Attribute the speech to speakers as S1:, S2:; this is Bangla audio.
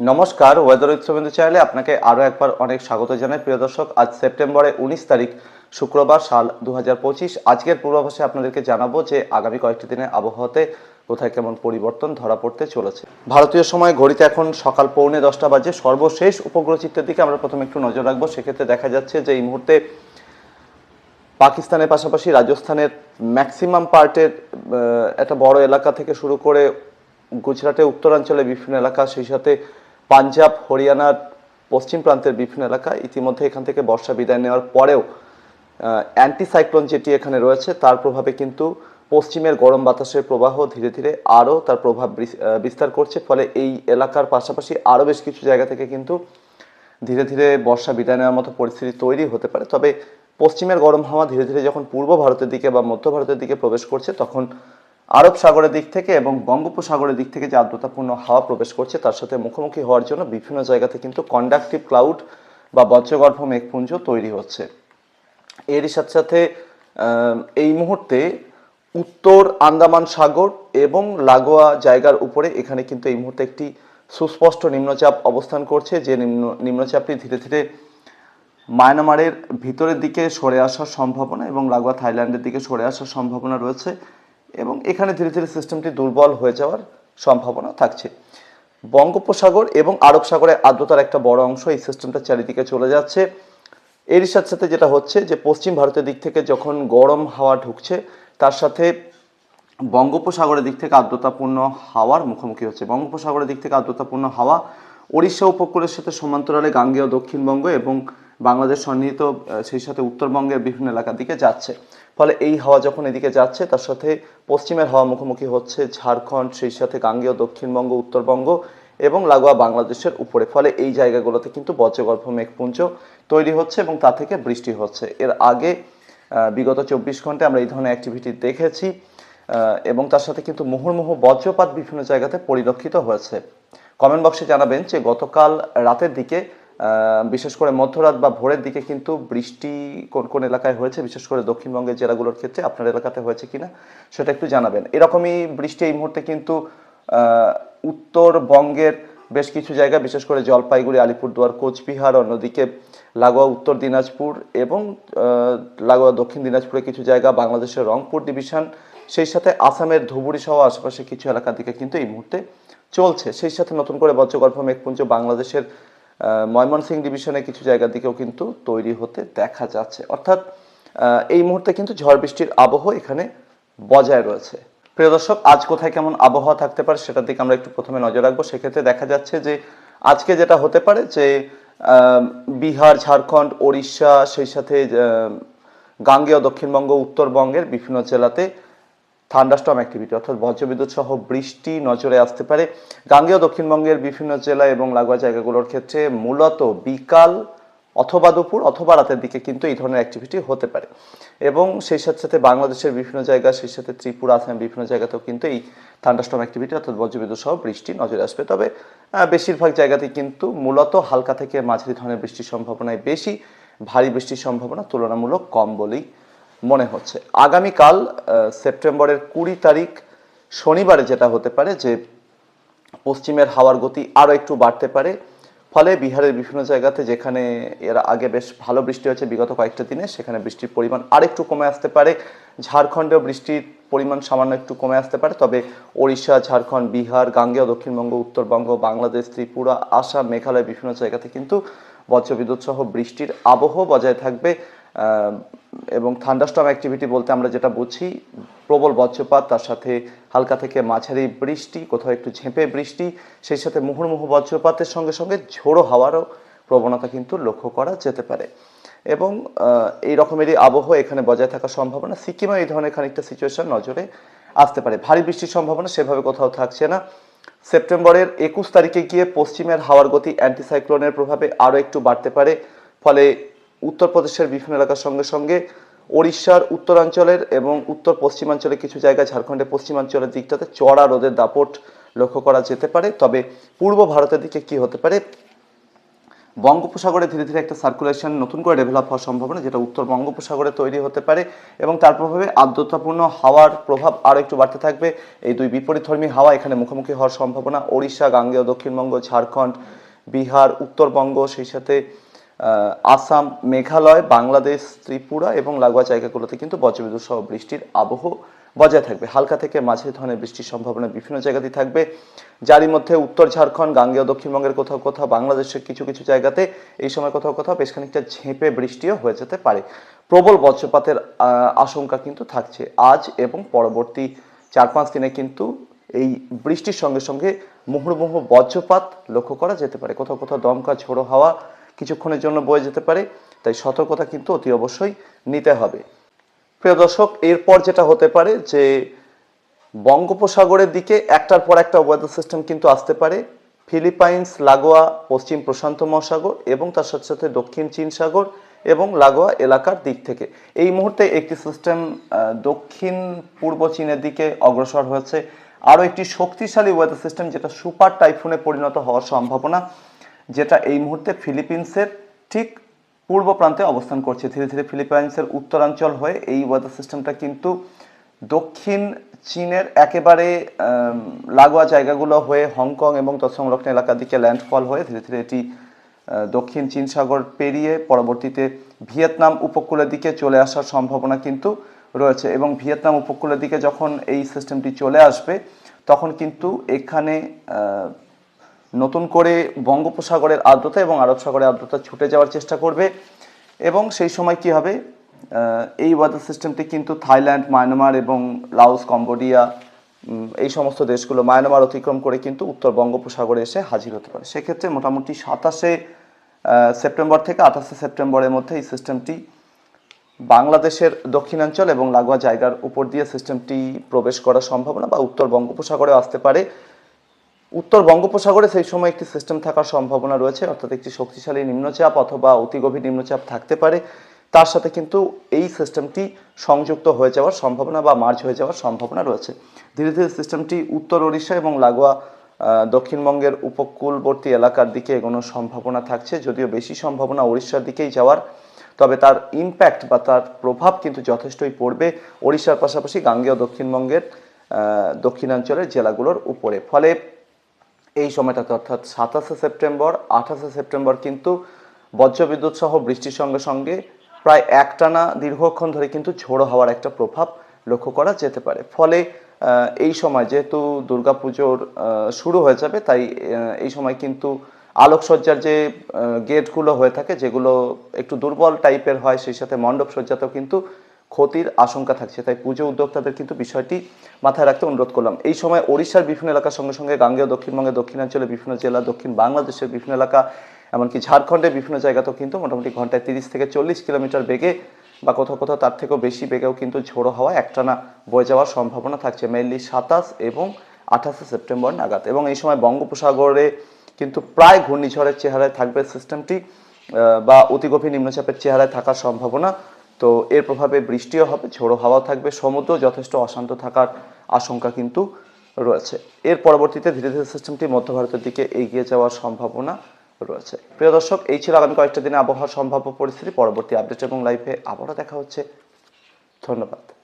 S1: নমস্কার ওয়েদার উৎসবেন্দু চ্যানেলে আপনাকে আরও একবার অনেক স্বাগত জানাই। প্রিয় দর্শক, আজ সেপ্টেম্বরে উনিশ তারিখ, শুক্রবার সাল দুহাজার পঁচিশ। আজকের পূর্বাভাসে আপনাদেরকে জানাব যে আগামী কয়েকটি দিনে আবহাওয়াতে কোথায় কেমন পরিবর্তন ধরা পড়তে চলেছে। ভারতীয় সময় ঘড়িতে এখন সকাল পৌনে দশটা বাজে। সর্বশেষ উপগ্রহ চিত্রের দিকে আমরা প্রথমে একটু নজর রাখব। সেক্ষেত্রে দেখা যাচ্ছে যে এই মুহূর্তে পাকিস্তানের পাশাপাশি রাজস্থানের ম্যাক্সিমাম পার্টের একটা বড় এলাকা থেকে শুরু করে গুজরাটের উত্তরাঞ্চলে বিভিন্ন এলাকা, সেই সাথে পাঞ্জাব হরিয়ানার পশ্চিম প্রান্তের বিভিন্ন এলাকা ইতিমধ্যে এখান থেকে বর্ষা বিদায় নেওয়ার পরেও অ্যান্টিসাইক্লোন যেটি এখানে রয়েছে, তার প্রভাবে কিন্তু পশ্চিমের গরম বাতাসের প্রবাহ ধীরে ধীরে আরও তার প্রভাব বিস্তার করছে। ফলে এই এলাকার পাশাপাশি আরও বেশ কিছু জায়গা থেকে কিন্তু ধীরে ধীরে বর্ষা বিদায় নেওয়ার মতো পরিস্থিতি তৈরি হতে পারে। তবে পশ্চিমের গরম হাওয়া ধীরে ধীরে যখন পূর্ব ভারতের দিকে বা মধ্য ভারতের দিকে প্রবেশ করছে, তখন আরব সাগরের দিক থেকে এবং বঙ্গোপসাগরের দিক থেকে যে আর্দ্রতাপূর্ণ হাওয়া প্রবেশ করছে, তার সাথে মুখোমুখি হওয়ার জন্য বিভিন্ন জায়গাতে কিন্তু কন্ডাক্টিভ ক্লাউড বা বজ্রগর্ভ মেঘপুঞ্জ তৈরি হচ্ছে। এরই সাথে সাথে এই মুহূর্তে উত্তর আন্দামান সাগর এবং লাগোয়া জায়গার উপরে এখানে কিন্তু এই মুহূর্তে একটি সুস্পষ্ট নিম্নচাপ অবস্থান করছে, যে নিম্ন, নিম্নচাপটি ধীরে ধীরে মায়ানমারের ভিতরের দিকে সরে আসার সম্ভাবনা এবং লাগোয়া থাইল্যান্ডের দিকে সরে আসার সম্ভাবনা রয়েছে। এবং এখানে ধীরে ধীরে সিস্টেমটি দুর্বল হয়ে যাওয়ার সম্ভাবনা থাকছে। বঙ্গোপসাগর এবং আরব সাগরের আর্দ্রতার একটা বড় অংশ এই সিস্টেমটা চারিদিকে চলে যাচ্ছে। এরই সাথে সাথে যেটা হচ্ছে যে পশ্চিম ভারতের দিক থেকে যখন গরম হাওয়া ঢুকছে, তার সাথে বঙ্গোপসাগরের দিক থেকে আর্দ্রতাপূর্ণ হাওয়ার মুখোমুখি হচ্ছে। বঙ্গোপসাগরের দিক থেকে আর্দ্রতাপূর্ণ হাওয়া ওড়িশা উপকূলের সাথে সমান্তরালে গাঙ্গেয় দক্ষিণবঙ্গ এবং বাংলাদেশ সন্নিহিত সেই সাথে উত্তরবঙ্গের বিভিন্ন এলাকার দিকে যাচ্ছে। ফলে এই হাওয়া যখন এদিকে যাচ্ছে, তার সাথে পশ্চিমের হাওয়া মুখোমুখি হচ্ছে ঝাড়খণ্ড, সেই সাথে গাঙ্গেয়, দক্ষিণবঙ্গ, উত্তরবঙ্গ এবং লাগোয়া বাংলাদেশের উপরে। ফলে এই জায়গাগুলোতে কিন্তু বজ্রগর্ভ মেঘপুঞ্জ তৈরি হচ্ছে এবং তা থেকে বৃষ্টি হচ্ছে। এর আগে বিগত চব্বিশ ঘন্টায় আমরা এই ধরনের অ্যাক্টিভিটি দেখেছি এবং তার সাথে কিন্তু মুহুর্মুহু বজ্রপাত বিভিন্ন জায়গাতে পরিলক্ষিত হয়েছে। কমেন্ট বক্সে জানাবেন যে গতকাল রাতের দিকে বিশেষ করে মধ্যরাত বা ভোরের দিকে কিন্তু বৃষ্টি কোন কোন এলাকায় হয়েছে, বিশেষ করে দক্ষিণবঙ্গের জেলাগুলোর ক্ষেত্রে আপনার এলাকাতে হয়েছে কিনা সেটা একটু জানাবেন। এরকমই বৃষ্টি এই মুহূর্তে কিন্তু উত্তরবঙ্গের বেশ কিছু জায়গা বিশেষ করে জলপাইগুড়ি, আলিপুরদুয়ার, কোচবিহার, অন্যদিকে লাগোয়া উত্তর দিনাজপুর এবং লাগোয়া দক্ষিণ দিনাজপুরে কিছু জায়গা, বাংলাদেশের রংপুর ডিভিশন, সেই সাথে আসামের ধুবুরি সহ আশেপাশে কিছু এলাকার দিকে কিন্তু এই মুহূর্তে চলছে। সেই সাথে নতুন করে বজ্রগর্ভ মেঘপুঞ্জ, বাংলাদেশের ময়মনসিংহ ডিভিশনে কিছু জায়গার দিকেও কিন্তু তৈরি হতে দেখা যাচ্ছে। অর্থাৎ এই মুহূর্তে কিন্তু ঝড় বৃষ্টির আবহ এখানে বজায় রয়েছে। প্রিয় দর্শক, আজ কোথায় কেমন আবহাওয়া থাকতে পারে সেটার দিকে আমরা একটু প্রথমে নজর রাখব। সেক্ষেত্রে দেখা যাচ্ছে যে, আজকে যেটা হতে পারে যে বিহার, ঝাড়খণ্ড, ওড়িশা, সেই সাথে গাঙ্গেয় দক্ষিণবঙ্গ, উত্তরবঙ্গের বিভিন্ন জেলাতে থান্ডাস্টর্ম অ্যাক্টিভিটি অর্থাৎ বজ্রবিদ্যুৎ সহ বৃষ্টি নজরে আসতে পারে। গাঙ্গেয় দক্ষিণবঙ্গের বিভিন্ন জেলা এবং লাগোয়া জায়গাগুলোর ক্ষেত্রে মূলত বিকাল অথবা দুপুর অথবা রাতের দিকে কিন্তু এই ধরনের অ্যাক্টিভিটি হতে পারে। এবং সেই সাথে সাথে বাংলাদেশের বিভিন্ন জায়গা, সেই সাথে ত্রিপুরা, আসামের বিভিন্ন জায়গাতেও কিন্তু এই থান্ডাস্টর্ম অ্যাক্টিভিটি অর্থাৎ বজ্রবিদ্যুৎ সহ বৃষ্টি নজরে আসবে। তবে বেশিরভাগ জায়গাতেই কিন্তু মূলত হালকা থেকে মাঝারি ধরনের বৃষ্টির সম্ভাবনায় বেশি। ভারী বৃষ্টির সম্ভাবনা তুলনামূলক কম বলেই মনে হচ্ছে। আগামীকাল সেপ্টেম্বরের কুড়ি তারিখ শনিবারে যেটা হতে পারে যে পশ্চিমের হাওয়ার গতি আরও একটু বাড়তে পারে। ফলে বিহারের বিভিন্ন জায়গাতে যেখানে এর আগে বেশ ভালো বৃষ্টি হয়েছে বিগত কয়েকটা দিনে, সেখানে বৃষ্টির পরিমাণ আরেকটু কমে আসতে পারে। ঝাড়খণ্ডেও বৃষ্টির পরিমাণ সামান্য একটু কমে আসতে পারে। তবে ওড়িশা, ঝাড়খণ্ড, বিহার, গাঙ্গেয়, দক্ষিণবঙ্গ, উত্তরবঙ্গ, বাংলাদেশ, ত্রিপুরা, আসাম, মেঘালয় বিভিন্ন জায়গাতে কিন্তু বজ্রবিদ্যুৎ সহ বৃষ্টির আবহ বজায় থাকবে। এবং থান্ডাস্টর্ম অ্যাক্টিভিটি বলতে আমরা যেটা বুঝি, প্রবল বজ্রপাত, তার সাথে হালকা থেকে মাঝারি বৃষ্টি, কোথাও একটু ঝেঁপে বৃষ্টি, সেই সাথে মুহুর্মুহু বজ্রপাতের সঙ্গে সঙ্গে ঝোড়ো হাওয়ারও প্রবণতা কিন্তু লক্ষ্য করা যেতে পারে। এবং এই রকমেরই আবহ এখানে বজায় থাকার সম্ভাবনা। সিকিমে এই ধরনের খানিকটা সিচুয়েশন নজরে আসতে পারে। ভারী বৃষ্টির সম্ভাবনা সেভাবে কোথাও থাকছে না। সেপ্টেম্বরের একুশ তারিখে গিয়ে পশ্চিমের হাওয়ার গতি অ্যান্টিসাইক্লোনের প্রভাবে আরও একটু বাড়তে পারে। ফলে উত্তরপ্রদেশের বিভিন্ন এলাকার সঙ্গে সঙ্গে ওড়িশার উত্তরাঞ্চলের এবং উত্তর পশ্চিমাঞ্চলের কিছু জায়গায় ঝাড়খণ্ডের পশ্চিমাঞ্চলের দিকটাতে চড়া রোদের দাপট লক্ষ্য করা যেতে পারে। তবে পূর্ব ভারতের দিকে কি হতে পারে? বঙ্গোপসাগরে ধীরে ধীরে একটা সার্কুলেশন নতুন করে ডেভেলপ হওয়ার সম্ভাবনা, যেটা উত্তর বঙ্গোপসাগরে তৈরি হতে পারে এবং তার প্রভাবে আর্দ্রতাপূর্ণ হাওয়ার প্রভাব আরও একটু বাড়তে থাকবে। এই দুই বিপরীতধর্মী হাওয়া এখানে মুখোমুখি হওয়ার সম্ভাবনা। ওড়িশা, গাঙ্গেয়, দক্ষিণবঙ্গ, ঝাড়খণ্ড, বিহার, উত্তরবঙ্গ, সেই সাথে আসাম, মেঘালয়, বাংলাদেশ, ত্রিপুরা এবং লাগোয়া জায়গাগুলোতে কিন্তু বজ্রবিদ্যুৎ সহ বৃষ্টির আবহ বজায় থাকবে। হালকা থেকে মাঝারি ধরনের বৃষ্টির সম্ভাবনা বিভিন্ন জায়গাতেই থাকবে। যারই মধ্যে উত্তর ঝাড়খণ্ড, গাঙ্গেয়, দক্ষিণবঙ্গের কোথাও কোথাও, বাংলাদেশের কিছু কিছু জায়গাতে এই সময় কোথাও কোথাও বেশ খানিকটা ঝেঁপে বৃষ্টিও হয়ে যেতে পারে। প্রবল বজ্রপাতের আশঙ্কা কিন্তু থাকছে আজ এবং পরবর্তী চার পাঁচ দিনে কিন্তু এই বৃষ্টির সঙ্গে সঙ্গে মুহুর্মুহ বজ্রপাত লক্ষ্য করা যেতে পারে। কোথাও কোথাও দমকা, ঝোড়ো হাওয়া কিছুক্ষণের জন্য বয়ে যেতে পারে, তাই সতর্কতা কিন্তু অতি অবশ্যই নিতে হবে। প্রিয় দর্শক, এরপর যেটা হতে পারে যে বঙ্গোপসাগরের দিকে একটার পর একটা ওয়েদার সিস্টেম কিন্তু আসতে পারে ফিলিপাইন্স লাগোয়া পশ্চিম প্রশান্ত মহাসাগর এবং তার সাথে সাথে দক্ষিণ চীন সাগর এবং লাগোয়া এলাকার দিক থেকে। এই মুহূর্তে একটি সিস্টেম দক্ষিণ পূর্ব চীনের দিকে অগ্রসর হয়েছে। আরও একটি শক্তিশালী ওয়েদার সিস্টেম যেটা সুপার টাইফুনে পরিণত হওয়ার সম্ভাবনা যেটা এই মুহূর্তে ফিলিপিন্সের ঠিক পূর্ব প্রান্তে অবস্থান করছে। ধীরে ধীরে ফিলিপাইন্সের উত্তরাঞ্চল হয়ে এই ওয়েদার সিস্টেমটা কিন্তু দক্ষিণ চীনের একেবারে লাগোয়া জায়গাগুলো হয়ে হংকং এবং তৎসংলগ্ন এলাকার দিকে ল্যান্ডফল হয়ে ধীরে ধীরে এটি দক্ষিণ চীন সাগর পেরিয়ে পরবর্তীতে ভিয়েতনাম উপকূলের দিকে চলে আসার সম্ভাবনা কিন্তু রয়েছে এবং ভিয়েতনাম উপকূলের দিকে যখন এই সিস্টেমটি চলে আসবে, তখন কিন্তু এখানে নতুন করে বঙ্গোপসাগরের আর্দ্রতা এবং আরব সাগরের আর্দ্রতা ছুটে যাওয়ার চেষ্টা করবে এবং সেই সময় কি হবে? এই ওয়েদার সিস্টেমটি কিন্তু থাইল্যান্ড, মায়ানমার এবং লাওস, কম্বোডিয়া এই সমস্ত দেশগুলো মায়ানমার অতিক্রম করে কিন্তু উত্তর বঙ্গোপসাগরে এসে হাজির হতে পারে। সেক্ষেত্রে মোটামুটি সাতাশে সেপ্টেম্বর থেকে আঠাশে সেপ্টেম্বরের মধ্যে এই সিস্টেমটি বাংলাদেশের দক্ষিণাঞ্চল এবং লাগোয়া জায়গার উপর দিয়ে সিস্টেমটি প্রবেশ করার সম্ভাবনা বা উত্তর বঙ্গোপসাগরে আসতে পারে। উত্তর বঙ্গোপসাগরে সেই সময় একটি সিস্টেম থাকার সম্ভাবনা রয়েছে, অর্থাৎ একটি শক্তিশালী নিম্নচাপ অথবা অতি গভীর নিম্নচাপ থাকতে পারে। তার সাথে কিন্তু এই সিস্টেমটি সংযুক্ত হয়ে যাওয়ার সম্ভাবনা বা মার্চ হয়ে যাওয়ার সম্ভাবনা রয়েছে। ধীরে ধীরে সিস্টেমটি উত্তর ওড়িশা এবং লাগোয়া দক্ষিণবঙ্গের উপকূলবর্তী এলাকার দিকে এগোনোর সম্ভাবনা থাকছে, যদিও বেশি সম্ভাবনা ওড়িশার দিকেই যাওয়ার। তবে তার ইম্প্যাক্ট বা তার প্রভাব কিন্তু যথেষ্টই পড়বে ওড়িশার পাশাপাশি গাঙ্গেয় দক্ষিণবঙ্গের দক্ষিণাঞ্চলের জেলাগুলোর উপরে। ফলে এই সময়টাতে, অর্থাৎ সাতাশে সেপ্টেম্বর, আঠাশে সেপ্টেম্বর কিন্তু বজ্রবিদ্যুৎ সহ বৃষ্টির সঙ্গে সঙ্গে প্রায় একটানা দীর্ঘক্ষণ ধরে কিন্তু ঝোড়ো হওয়ার একটা প্রভাব লক্ষ্য করা যেতে পারে। ফলে এই সময় যেহেতু দুর্গাপুজোর শুরু হয়ে যাবে, তাই এই সময় কিন্তু আলোকসজ্জার যে গেটগুলো হয়ে থাকে, যেগুলো একটু দুর্বল টাইপের হয়, সেই সাথে মণ্ডপ সজ্জাতেও কিন্তু ক্ষতির আশঙ্কা থাকছে, তাই পুজো উদ্যোক্তাদের কিন্তু বিষয়টি মাথায় রাখতে অনুরোধ করলাম। এই সময় ওড়িশার বিভিন্ন এলাকার সঙ্গে সঙ্গে গাঙ্গেয় দক্ষিণবঙ্গের দক্ষিণাঞ্চলের বিভিন্ন জেলা, দক্ষিণ বাংলাদেশের বিভিন্ন এলাকা, এমনকি ঝাড়খণ্ডের বিভিন্ন জায়গাতেও কিন্তু মোটামুটি ঘন্টায় তিরিশ থেকে চল্লিশ কিলোমিটার বেগে বা কোথাও কোথাও তার থেকেও বেশি বেগেও কিন্তু ঝোড়ো হাওয়া একটানা বয়ে যাওয়ার সম্ভাবনা থাকছে, মেনলি সাতাশ এবং আঠাশে সেপ্টেম্বর নাগাদ। এবং এই সময় বঙ্গোপসাগরে কিন্তু প্রায় ঘূর্ণিঝড়ের চেহারায় থাকবে সিস্টেমটি বা অতি গভীর নিম্নচাপের চেহারায় থাকার সম্ভাবনা তো এর প্রভাবে বৃষ্টিও হবে, ঝোড়ো হাওয়া থাকবে, সমুদ্র যথেষ্ট অশান্ত থাকার আশঙ্কা কিন্তু রয়েছে। এর পরবর্তীতে ধীরে ধীরে সিস্টেমটি মধ্য ভারতের দিকে এগিয়ে যাওয়ার সম্ভাবনা রয়েছে। প্রিয় দর্শক, এই ছিল আগামী কয়েকটা দিনে আবহাওয়ার সম্ভাব্য পরিস্থিতি। পরবর্তী আপডেট এবং লাইফে আবারও দেখা হচ্ছে। ধন্যবাদ।